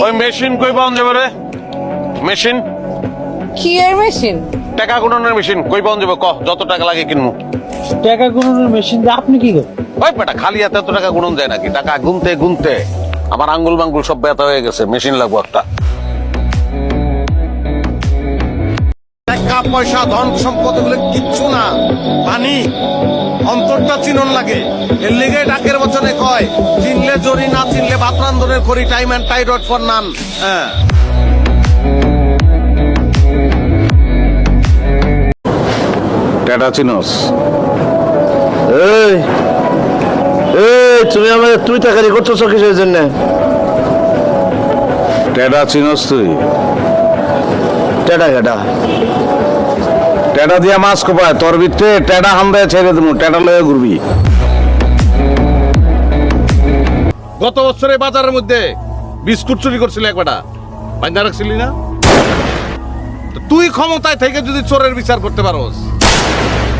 ওই মেশিন কই পাওয়া যাবে রে? মেশিন? কি এর মেশিন? টাকা গুণনের মেশিন কই পাওয়া যাবে? ক যত টাকা লাগে কিনবো টাকা গুণনের মেশিন দিয়ে আপনি কি করেন? ওই বেটা খালি হাতে এত টাকা গুণন যায় নাকি? টাকা গুনতে গুনতে আমার আঙ্গুল মাঙ্গুল সব ব্যথা হয়ে গেছে মেশিন লাগবো একটা। টাকা পয়সা ধন সম্পদ এগুলো কিচ্ছু না। পানি অন্তরটা চিনন লাগে। এর লিগে ডাকের বচনে কয় চিনলে জরি না চিনলে ভাত রান্ধনের করি টাইম অ্যান্ড টাইরয়েড ফর নান হ্যাঁ। টেটা চিনোস। এই এই তুমি আমাদের তুই তাকারি করতেছো কিসের জন্য? টেটা চিনোস তুই। টেটা কেটা টেটা দিয়া মাছ কোপায় তোর ভিতরে টেটা হামদায় ছেড়ে দেবো টেটা লয়ে ঘুরবি। গত বছরে বাজারের মধ্যে বিস্কুট চুরি করছিল একবারটা বান্ধা রাখছিলি না? তো তুই ক্ষমতায় থেকে যদি চোরের বিচার করতে পারোস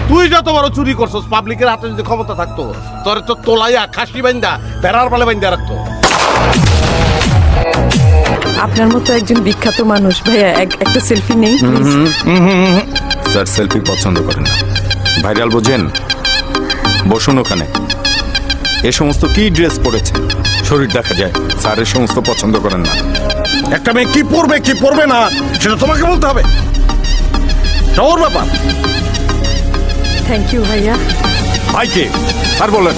তুই যত বড় চুরি করছস পাবলিকের হাতে যদি ক্ষমতা থাকতো তোর তো তোলাইয়া খাসি বান্ধা ভেড়ার পালে বান্ধা রাখতো। আপনার মতো একজন বিখ্যাত মানুষ ভাইয়া এক- একটা সেলফি নেই প্লিজ স্যার সেলফি পছন্দ করেন না। ভাইরাল বোঝেন? বসুন ওখানে। এ সমস্ত কি ড্রেস পরেছে শরীর দেখা যায় স্যার এ সমস্ত পছন্দ করেন না। একটা মেয়ে কি পরবে কি পরবে না সেটা তোমাকে বলতে হবে। সবর ব্যাপার। থ্যাংক ইউ ভাইয়া। ভাইকে স্যার বলেন।